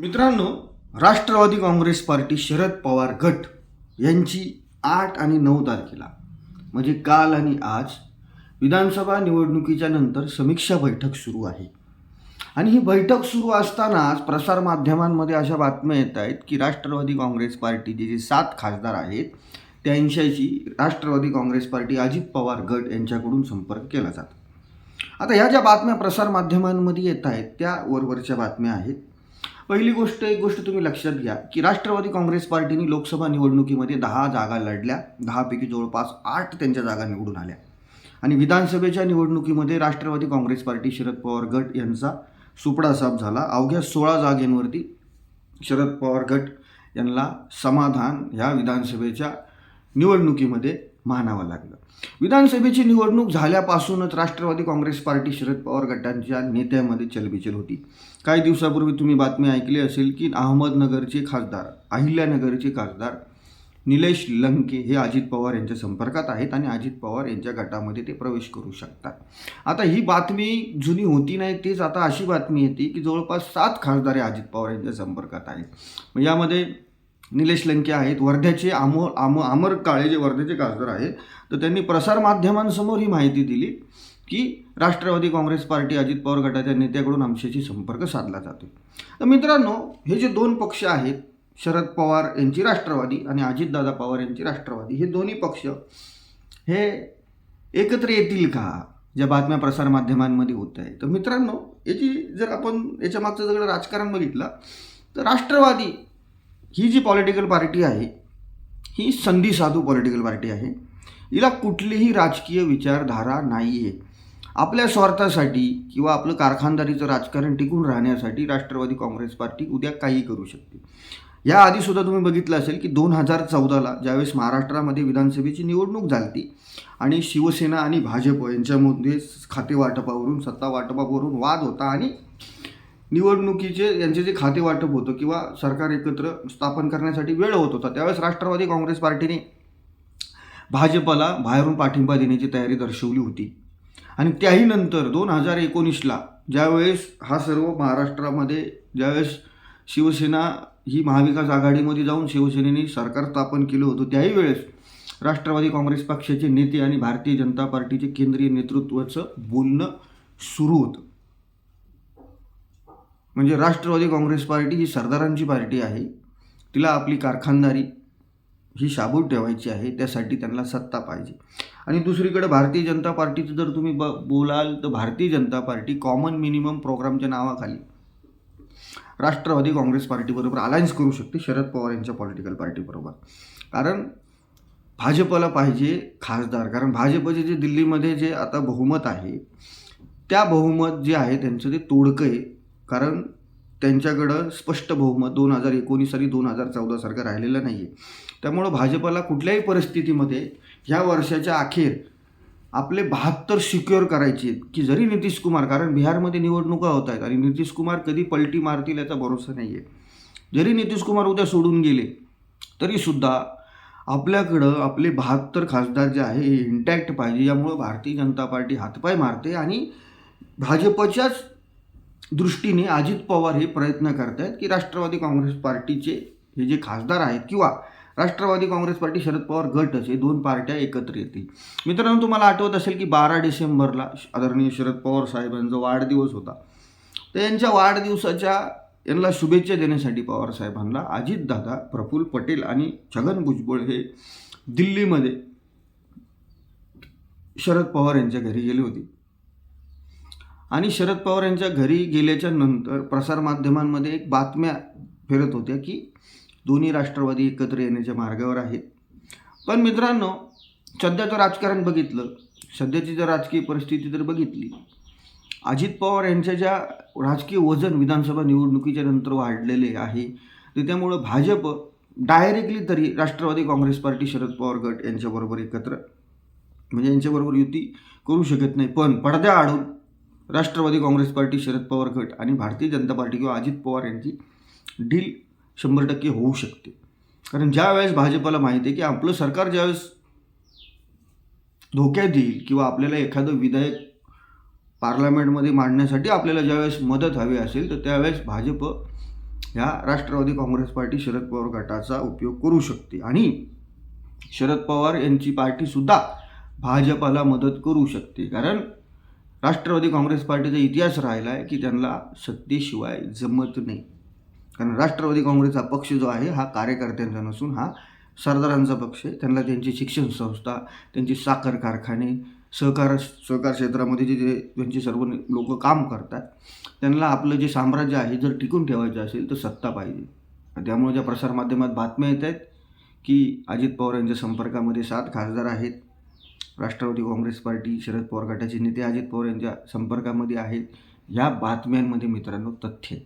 मित्रांनो राष्ट्रवादी काँग्रेस पार्टी शरद पवार गट यांची आठ आणि नऊ तारखेला म्हणजे काल आणि आज विधानसभा निवडणुकीच्या नंतर समीक्षा बैठक सुरू आहे. आणि ही बैठक सुरू असतानाच प्रसारमाध्यमांमध्ये अशा बातम्या येत आहेत की राष्ट्रवादी काँग्रेस पार्टीचे जे सात खासदार आहेत त्यांच्याशी राष्ट्रवादी काँग्रेस पार्टी अजित पवार गट यांच्याकडून संपर्क केला जातो. आता ह्या ज्या बातम्या प्रसारमाध्यमांमध्ये येत आहेत त्या वरवरच्या बातम्या आहेत. पहिली गोष्ट एक गोष्ट तुम्ही लक्षात घ्या की राष्ट्रवादी काँग्रेस पार्टीने लोकसभा निवडणुकीमध्ये दहा जागा लढल्या दहापैकी जवळपास आठ त्यांच्या जागा निवडून आल्या. आणि विधानसभेच्या निवडणुकीमध्ये राष्ट्रवादी काँग्रेस पार्टी शरद पवार गट यांचा सुपडा साफ झाला. अवघ्या सोळा जागेंवरती शरद पवार गट यांना समाधान ह्या विधानसभेच्या निवडणुकीमध्ये मानावं लागलं. विधानसभेची निवडणूक झाल्यापासूनच राष्ट्रवादी काँग्रेस पार्टी शरद पवार गटांच्या नेत्यामध्ये चलबिचल होती. काही दिवसापूर्वी तुम्ही बातमी ऐकली असेल की अहमदनगरचे खासदार अहिल्यानगरचे खासदार निलेश लंके हे अजित पवार यांच्या संपर्कात आहेत आणि अजित पवार यांच्या गटामध्ये ते प्रवेश करू शकतात. आता ही बातमी जुनी होती नाही तेच आता अशी बातमी येते की जवळपास सात खासदार अजित पवार यांच्या संपर्कात आहेत. यामध्ये निलेश लंके आहेत. वर्ध्याचे आमो आम अमर काळे जे वर्ध्याचे खासदार आहेत तर त्यांनी प्रसारमाध्यमांसमोर ही माहिती दिली की राष्ट्रवादी काँग्रेस पार्टी अजित पवार गटाच्या नेत्याकडून आमच्याशी संपर्क साधला जातो तर मित्रांनो हे जे दोन पक्ष आहेत शरद पवार यांची राष्ट्रवादी आणि अजितदादा पवार यांची राष्ट्रवादी हे दोन्ही पक्ष हे एकत्र येतील का? ज्या बातम्या प्रसारमाध्यमांमध्ये होत आहे तर मित्रांनो याची जर आपण याच्या मागचं सगळं राजकारण बघितलं तर राष्ट्रवादी ही जी पॉलिटिकल पार्टी आहे ही संधी साधू पॉलिटिकल पार्टी आहे हिला कुठलीही राजकीय विचारधारा नाही आहे आपल्या स्वार्थासाठी किंवा आपलं कारखानदारीचं राजकारण टिकून राहण्यासाठी राष्ट्रवादी काँग्रेस पार्टी उद्या काही करू शकते. या आधीसुद्धा तुम्ही बघितलं असेल की दोन हजार चौदाला ज्यावेळेस महाराष्ट्रामध्ये विधानसभेची निवडणूक झाली आणि शिवसेना आणि भाजप यांच्यामध्ये खाते वाटपावरून सत्ता वाटपावरून वाद होता आणि निवडणुकीचे यांचे जे खाते वाटप होतं किंवा सरकार एकत्र स्थापन करण्यासाठी वेळ होत होता त्यावेळेस राष्ट्रवादी काँग्रेस पार्टीने भाजपला बाहेरून पाठिंबा देण्याची तयारी दर्शवली होती. आणि त्याही नंतर दोन हजार एकोणीसला ज्यावेळेस हा सर्व महाराष्ट्रामध्ये ज्यावेळेस शिवसेना ही महाविकास आघाडीमध्ये जाऊन शिवसेनेने सरकार स्थापन केलं होतं त्याही वेळेस राष्ट्रवादी काँग्रेस पक्षाचे नेते आणि भारतीय जनता पार्टीचे केंद्रीय नेतृत्वाचं बोलणं सुरू होतं. म्हणजे राष्ट्रवादी काँग्रेस पार्टी ही सरदारांची पार्टी आहे. तिला आपली कारखानदारी ही शाबूत ठेवायची आहे. त्यासाठी त्यांना सत्ता पाहिजे. आणि दुसरीकडे भारतीय जनता पार्टीचं जर तुम्ही ब बोलाल तर Bharatiya Janata party common minimum प्रोग्रामच्या नावाखाली राष्ट्रवादी काँग्रेस पार्टीबरोबर अलायन्स करू शकते शरद पवार यांच्या पॉलिटिकल पार्टीबरोबर कारण भाजपला पाहिजे खासदार. कारण भाजपचे जे दिल्लीमध्ये जे आता बहुमत आहे त्या बहुमत जे आहे त्यांचं ते तोडकं आहे. कारण त्यांच्याकडं स्पष्ट बहुमत दोन हजार एकोणीस आणि दोन हजार चौदासारखं राहिलेलं नाही आहे त्यामुळं भाजपला कुठल्याही परिस्थितीमध्ये ह्या वर्षाच्या अखेर आपले बहात्तर सिक्युअर करायचे आहेत की जरी नितीश कुमार कारण बिहारमध्ये निवडणुका होत आहेत आणि नितीश कुमार कधी पलटी मारतील याचा भरोसा नाही आहे जरी नितीश कुमार उद्या सोडून गेले तरीसुद्धा आपल्याकडं आपले बहात्तर खासदार जे आहे हे इंटॅक्ट पाहिजे यामुळं भारतीय जनता पार्टी हातपाय मारते आणि भाजपच्याच दृष्टीने अजित पवार हे प्रयत्न करत आहेत की राष्ट्रवादी काँग्रेस पार्टीचे हे जे खासदार आहेत किंवा राष्ट्रवादी काँग्रेस पार्टी शरद पवार गट असे दोन पार्ट्या एकत्र येतील. मित्रांनो तुम्हाला आठवत असेल की बारा डिसेंबरला आदरणीय शरद पवार साहेबांचा वाढदिवस होता. तर यांच्या वाढदिवसाच्या यांना शुभेच्छा देण्यासाठी पवार साहेबांना अजितदादा प्रफुल्ल पटेल आणि छगन भुजबळ हे दिल्लीमध्ये शरद पवार यांच्या घरी गेले होते. आणि शरद पवार यांच्या घरी गेल्याच्यानंतर प्रसारमाध्यमांमध्ये एक बातम्या फिरत होत्या की दोन्ही राष्ट्रवादी एकत्र येण्याच्या मार्गावर आहेत. पण मित्रांनो सध्याचं राजकारण बघितलं. सध्याची जर राजकीय परिस्थिती जर बघितली. अजित पवार यांच्या ज्या राजकीय वजन विधानसभा निवडणुकीच्या नंतर वाढलेले आहे तर त्यामुळं भाजप डायरेक्टली तरी राष्ट्रवादी काँग्रेस पार्टी शरद पवार गट यांच्याबरोबर एकत्र म्हणजे यांच्याबरोबर युती करू शकत नाही. पण पडद्या आडून राष्ट्रवादी काँग्रेस पार्टी शरद पवार गट आणि भारतीय जनता पार्टी किंवा अजित पवार यांची डील शंभर टक्के होऊ शकते. कारण ज्या वेळेस माहिती आहे की आपलं सरकार ज्यावेळेस धोक्यात येईल किंवा आपल्याला एखादं विधेयक पार्लमेंटमध्ये मांडण्यासाठी आपल्याला ज्यावेळेस मदत हवी असेल तर त्यावेळेस भाजप ह्या राष्ट्रवादी काँग्रेस पार्टी शरद पवार गटाचा उपयोग करू शकते. आणि शरद पवार यांची पार्टीसुद्धा भाजपाला मदत करू शकते. कारण राष्ट्रवादी काँग्रेस पार्टीचा इतिहास राहिला आहे की त्यांना सत्तेशिवाय जमत नाही. कारण राष्ट्रवादी काँग्रेसचा पक्ष जो आहे हा कार्यकर्त्यांचा नसून हा सरदारांचा पक्ष आहे. त्यांना त्यांची शिक्षण संस्था त्यांची साखर कारखाने सहकार सहकार क्षेत्रामध्ये जे जे त्यांचे सर्व लोक काम करतात त्यांना आपलं जे साम्राज्य आहे जर टिकून ठेवायचं असेल तर सत्ता पाहिजे. त्यामुळे ज्या प्रसारमाध्यमात बातम्या येत आहेत की अजित पवार यांच्या संपर्कामध्ये सात खासदार आहेत राष्ट्रवादी काँग्रेस पार्टी शरद पवार गटाचे नेते अजित पवार यांच्या संपर्कामध्ये आहेत. ह्या बातम्यांमध्ये मित्रांनो तथ्य.